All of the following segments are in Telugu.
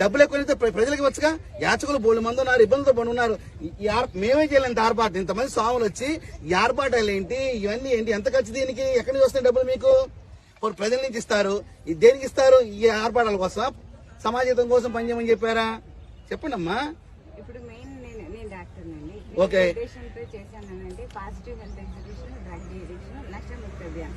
డబ్బులు ఎక్కువైతే ప్ర- ప్రజలకు వచ్చుగా యాచకులు బోళ్ళు మంది ఉన్నారు ఇబ్బందులతో పడి ఉన్నారు. మేమే చేయలేంత ఆర్పాటు ఇంతమంది స్వాములు వచ్చి ఈ ఏంటి ఇవన్నీ ఏంటి ఎంత ఖర్చు దీనికి? ఎక్కడి నుంచి వస్తాయి డబ్బులు మీకు? ప్రజల నుంచి ఇస్తారు. ఇది దేనికి ఇస్తారు? ఈ ఆర్పాటాల కోసం. సమాజం కోసం పనిచేయమని చెప్పారా? చెప్పండి అమ్మా ఇప్పుడు మెయిన్ నేను నేను డాక్టర్ అండి. ఓకే. చేశానంటే positive health exhibition drug addiction Abhiyan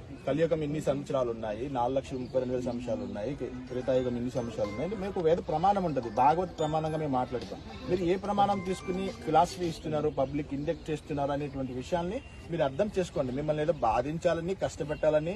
కలియుగం ఇన్ని సంవత్సరాలు ఉన్నాయి నాలుగు లక్షల ముప్పై రెండు వేల సంవత్సరాలు ఉన్నాయి త్రేతాయుగం ఇన్ని సంవత్సరాలు ఉన్నాయి. మీకు వేద ప్రమాణం ఉంటుంది భాగవత్ ప్రమాణంగా మేము మాట్లాడతాం. మీరు ఏ ప్రమాణం తీసుకుని ఫిలాసఫీ ఇస్తున్నారు పబ్లిక్ ఇండెక్ట్ చేస్తున్నారు అనేటువంటి విషయాల్ని మీరు అర్థం చేసుకోండి. మిమ్మల్ని ఏదో బాధించాలని కష్టపెట్టాలని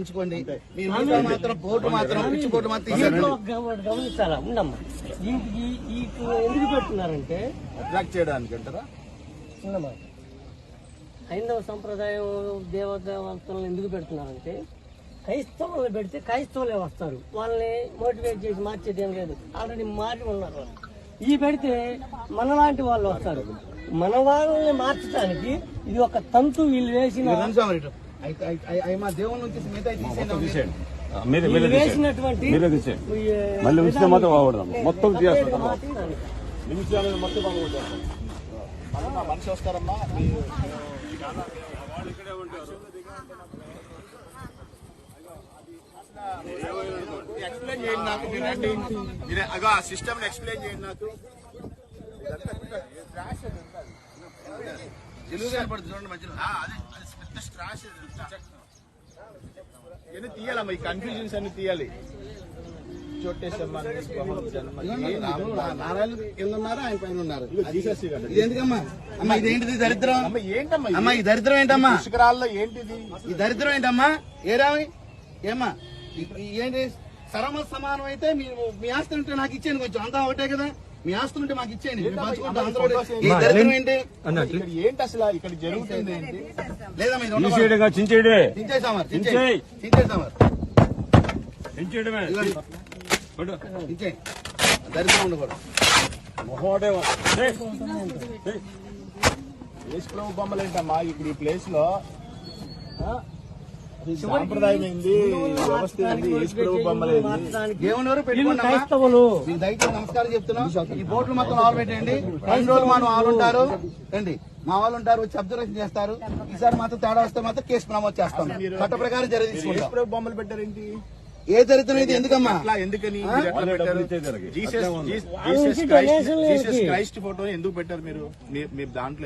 ఉంచుకోండి. మీరు మాత్రం బోర్డు మాత్రం పిచ్చి బోర్డు మాత్రం గమనించాలా ఉండమ్మా ఎందుకు అట్రాక్ట్ చేయడానికి అంటారా? హైందవ సంప్రదాయం దేవదేవతలను ఎందుకు పెడుతున్నారంటే క్రైస్తవులు పెడితే క్రైస్తవులే వస్తారు. వాళ్ళని మోటివేట్ చేసి మార్చేది ఏం లేదు. ఆల్రెడీ మారి ఉన్నారు వాళ్ళు. ఈ పెడితే మనలాంటి వాళ్ళు వస్తారు. మన వాళ్ళని మార్చడానికి ఇది ఒక తంతు వీళ్ళు వేసిన అవి మా దేవుని నుంచి మిగతా తీసేయండి మీరే వీళ్ళు మీరే వేసినటువంటి మీరే తీసేయండి. ఈ, మళ్ళీ ఉంచితే మాత్రం బాగుపడదాం మొత్తం తీసేస్తాం మొత్తం మనిషి వస్తారమ్మా. ఎక్స్ప్లెయిన్ చేయండి నాకు మీరు రండి మీరు అగో ఆ సిస్టమ్ ఎక్స్ప్లెయిన్ చేయండి నాకు. తెలుగు కనపడుతుంది చూడండి మధ్యలో. ఇవన్నీ తీయాలమ్మా ఈ కన్ఫ్యూజన్స్ అన్ని తీయాలి నారాయణ కింద ఉన్నారు? ఆయన పైన ఉన్నారు? అమ్మా ఇదేంటిది దరిద్రం? అమ్మ ఏంటమ్మా ఇది? అమ్మా ఈ దరిద్రం ఏంటమ్మా? పుష్కరాల్లో ఏంటిది? ఈ దరిద్రం ఏంటమ్మా? ఏరామి ఏమ్మా? ఏంటి? సరమ సమానం అయితే మీ మీ ఆస్తి ఉంటే నాకు ఇచ్చేయండి కొంచెం. అంతా ఒకటే కదా? మీ ఆస్తి ఉంటే మాకు ఇచ్చేయండి. ఏంటి? ఇక్కడ ఏంటి అసలు? ఇక్కడ జరుగుతుంది ఏంటి. తీసేయడగా చించేయడే చించేసామర్. చించేసామర్ చించేయడమే. చించేయ్ దరిద్రం ఉండకూడదు. మొహోడే. యేసు ప్రభు బొమ్మలు ఏంటమ్మా? ఇక్కడ ఈ ప్లేస్లో ఆ? ఈ సాంప్రదాయం ఏంది? వ్యవస్థ ఏంది? యేసు ప్రభు బొమ్మలు ఏంది మార్చడానికి దేవుని పెట్టుకోండి దయచేసి నమస్కారం చెప్తున్నాం. ఈ బోట్లు మొత్తం ఆరు పెట్టండి రెండు రోజులు మా వాళ్ళు ఉంటారు. రండి. మా వాళ్ళు ఉంటారు వచ్చి అబ్జర్వేషన్ చేస్తారు. ఈసారి మాత్రం తేడా వస్తే మాత్రం కేసు నమోదు చేస్తాం. చట్ట ప్రకారం ప్రభు బొమ్మలు పెట్టారేంటి? ఏ చరిత్ర ఇది ఎందుకమ్మా? అట్లా ఎందుకని. జీసస్ క్రైస్ట్ ఫోటో ఎందుకు పెట్టారు మీరు? మీ- మీరు దాంట్లో